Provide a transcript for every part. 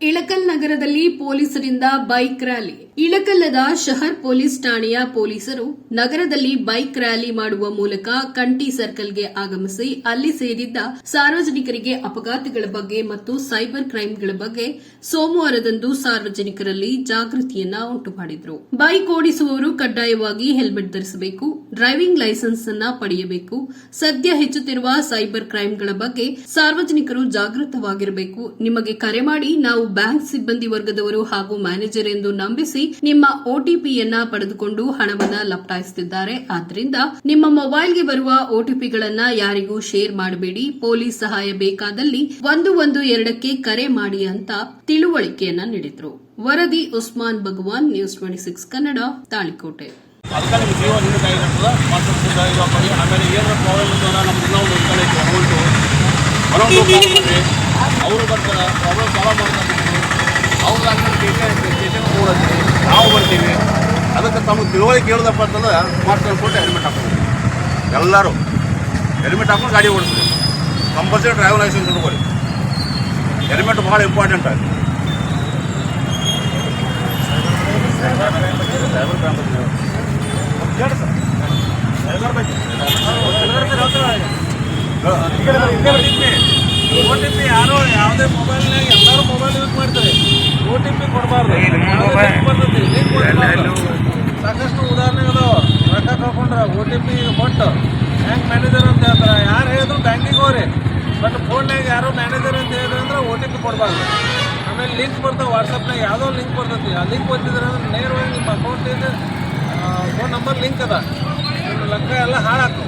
ಇಳಕಲ್ ನಗರದಲ್ಲಿ ಪೊಲೀಸರಿಂದ bike rally. ಇಳಕಲ್ಲದ ಶಹರ್ ಪೊಲೀಸ್ ಠಾಣೆಯ ಪೊಲೀಸರು ನಗರದಲ್ಲಿ ಬೈಕ್ ರ್ಯಾಲಿ ಮಾಡುವ ಮೂಲಕ ಕಂಟಿ ಸರ್ಕಲ್ಗೆ ಆಗಮಿಸಿ ಅಲ್ಲಿ ಸೇರಿದ್ದ ಸಾರ್ವಜನಿಕರಿಗೆ ಅಪಘಾತಗಳ ಬಗ್ಗೆ ಮತ್ತು ಸೈಬರ್ ಕ್ರೈಂಗಳ ಬಗ್ಗೆ ಸೋಮವಾರದಂದು ಸಾರ್ವಜನಿಕರಲ್ಲಿ ಜಾಗೃತಿಯನ್ನ ಉಂಟು ಮಾಡಿದ್ರು ಬೈಕ್ ಓಡಿಸುವವರು ಕಡ್ಡಾಯವಾಗಿ ಹೆಲ್ಮೆಟ್ ಧರಿಸಬೇಕು, ಡ್ರೈವಿಂಗ್ ಲೈಸೆನ್ಸ್ ಅನ್ನ ಪಡೆಯಬೇಕು, ಸದ್ಯ ಹೆಚ್ಚುತ್ತಿರುವ ಸೈಬರ್ ಕ್ರೈಂಗಳ ಬಗ್ಗೆ ಸಾರ್ವಜನಿಕರು ಜಾಗೃತವಾಗಿರಬೇಕು. ನಿಮಗೆ ಕರೆ ಮಾಡಿ ನಾವು ಬ್ಯಾಂಕ್ ಸಿಬ್ಬಂದಿ ವರ್ಗದವರು ಹಾಗೂ ಮ್ಯಾನೇಜರ್ ಎಂದು ನಂಬಿಸಿ ನಿಮ್ಮ ಒಟಿಪಿಯನ್ನ ಪಡೆದುಕೊಂಡು ಹಣವನ್ನ ಲಪಟಾಯಿಸುತ್ತಿದ್ದಾರೆ. ಆದ್ದರಿಂದ ನಿಮ್ಮ ಮೊಬೈಲ್ಗೆ ಬರುವ ಒಟಿಪಿಗಳನ್ನ ಯಾರಿಗೂ ಶೇರ್ ಮಾಡಬೇಡಿ. ಪೊಲೀಸ್ ಸಹಾಯ ಬೇಕಾದಲ್ಲಿ ಒಂದು ಒಂದು ಎರಡಕ್ಕೆ ಕರೆ ಮಾಡಿ ಅಂತ ತಿಳುವಳಿಕೆಯನ್ನ ನೀಡಿದ್ರು. ವರದಿ Usman Bhagwan, news twenty six Kannada, Talikote. ಅವರು ಬರ್ತಾರೆ ಪ್ರಾಬ್ಲಮ್ ಸಾಲ್ವ್ ಮಾಡ್ತಾರೆ ಅವ್ರು ಸ್ಟೇಷನ್ ಕೂಡತ್ತಿ ನಾವು ಬರ್ತೀವಿ ಅದಕ್ಕೆ ತಮಗೆ ತಿಳುವಳಿಕೆ ಹೇಳದಪ್ಪ ಅಂತಂದ್ರೆ ಸ್ಮಾರ್ಟ್ ಕೊಟ್ಟು ಹೆಲ್ಮೆಟ್ ಹಾಕೋದು ಎಲ್ಲರೂ ಹೆಲ್ಮೆಟ್ ಹಾಕೊಂಡು ಗಾಡಿ ಓಡಿಸ್ರಿ ಕಂಪಲ್ಸರಿ ಡ್ರೈವರ್ ಲೈಸೆನ್ಸ್ ಇಟ್ಕೊಳ್ಳಿ ಹೆಲ್ಮೆಟ್ ಭಾಳ ಇಂಪಾರ್ಟೆಂಟ್ ಆಗಿ ಓ ಟಿ ಪಿ ಯಾರೋ ಯಾವುದೇ ಮೊಬೈಲ್ನಾಗ ಎಲ್ಲರೂ ಮೊಬೈಲ್ ಯೂಸ್ ಮಾಡ್ತಾರೆ. ಓ ಟಿ ಪಿ ಕೊಡಬಾರ್ದು. ಸಾಕಷ್ಟು ಉದಾಹರಣೆ ಅದಾವ ರೊಕ್ಕ ಕಳ್ಕೊಂಡ್ರೆ ಓ ಟಿ ಪಿ ಕೊಟ್ಟು ಬ್ಯಾಂಕ್ ಮ್ಯಾನೇಜರ್ ಅಂತ ಹೇಳ್ತಾರೆ. ಯಾರು ಹೇಳಿದ್ರು ಬ್ಯಾಂಕಿಗೆ ಹೋಗ್ರಿ. ಬಟ್ ಫೋನ್ನಾಗ ಯಾರೋ ಮ್ಯಾನೇಜರ್ ಅಂತ ಹೇಳಿದ್ರೆ ಅಂದ್ರೆ ಓ ಟಿ ಪಿ ಕೊಡಬಾರ್ದು. ಆಮೇಲೆ ಲಿಂಕ್ ಬರ್ತಾವೆ. ವಾಟ್ಸಪ್ನಾಗ ಯಾವುದೋ ಲಿಂಕ್ ಬರ್ತೈತಿ. ಆ ಲಿಂಕ್ ಒತ್ತಿದ್ರೆ ಅಂದ್ರೆ ನೇರವಾಗಿ ನಿಮ್ಮ ಅಕೌಂಟಿಂದ ಫೋನ್ ನಂಬರ್ ಲಿಂಕ್ ಅದ. ನಿಮ್ಮ ಲೆಕ್ಕ ಎಲ್ಲ ಹಾಳಾಗ್ತವೆ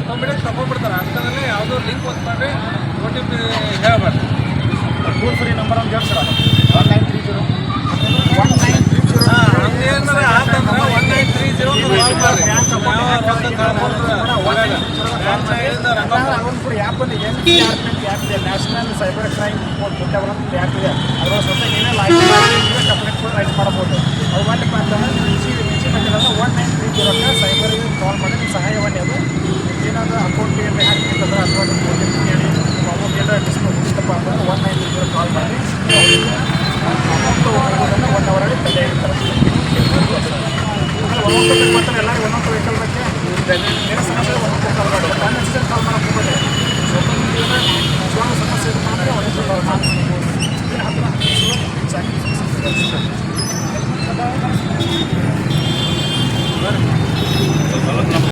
ಆಟೋಮೆಟಿಕ್ ತಗೊಂಡ್ಬಿಡ್ತಾರೆ. ಅಂತಂದ್ರೆ ಯಾವುದೋ ಲಿಂಕ್ ಒತ್ಕೊಂಡ್ರೆ ಓ ಟಿ ಪಿ ಹೇಳಬಾರ್ದು ಟೋಲ್ ಫ್ರೀ ನಂಬರ್ ಒಂದು ಹೇಳಿ sir one nine three zero ಹಂಗೇನಾರ ಆತಂದ್ರೆ one nine three zero call Rangappa ಒಂದು ಆ್ಯಪ್ ಒಂದು N C R P app ಇದೆ. National cyber crime report app ಇದೆ. ಅದರ ಸ್ವಲ್ಪ ಏನೇ ಲೈಕ್ ಕಂಪ್ಲೇಂಟ್ ಕೂಡ ರೈಟ್ ಮಾಡ್ಬೋದು. ಮಾಡಲಿಕ್ಕೆ ಅಂತಂದ್ರೆ ಒನ್ ನೈನ್ ತ್ರೀ ಜೀರೋಕ್ಕೆ ಸೈಬರ್ಗೆ ಕಾಲ್ ಮಾಡಿ ನಿಮ್ಮ ಸಹಾಯವಾಣಿ ಅದು ಏನಾದರೂ ಅಕೌಂಟ್ ಏನಾರ ಹಾಕಿರ್ತಂದ್ರೆ ಅಥವಾ ನಿಮ್ಮ ಓ ಟಿ ಪಿ ಹೇಳಿ ನಿಮ್ಮ ಅಮೌಂಟ್ ಏನಾರ ಡಿಸ್ಕೌಂಟ್ ಮುಗಿಸ್ತಪ್ಪ ಅಂತಂದ್ರೆ ಒನ್ ನೈನ್ ಕಾಲ್ ಮಾಡಿ. ಅಮೌಂಟ್ ಹೋಗೋದನ್ನು ಒನ್ ಇರ್ತಾರೆ ಒಂದೊಂದು ಮಾತ್ರ ಎಲ್ಲರಿಗೂ ಒಂದೊಂದು ವೆಹಿಕಲ್ ಬಗ್ಗೆ ಸಮಸ್ಯೆ ಒಂದೊಂದು ಕಾಲ್ ಮಾಡಿ ಬಟ್ ಅನ್ನೆಸರಿ ಕಾಲ್ ಮಾಡಕ್ಕೆ ನಿಜವಾಗ್ಲೂ ಸಮಸ್ಯೆ ಇತ್ತು ಅಂದರೆ ಒಂದೇ ಮಾಡಿ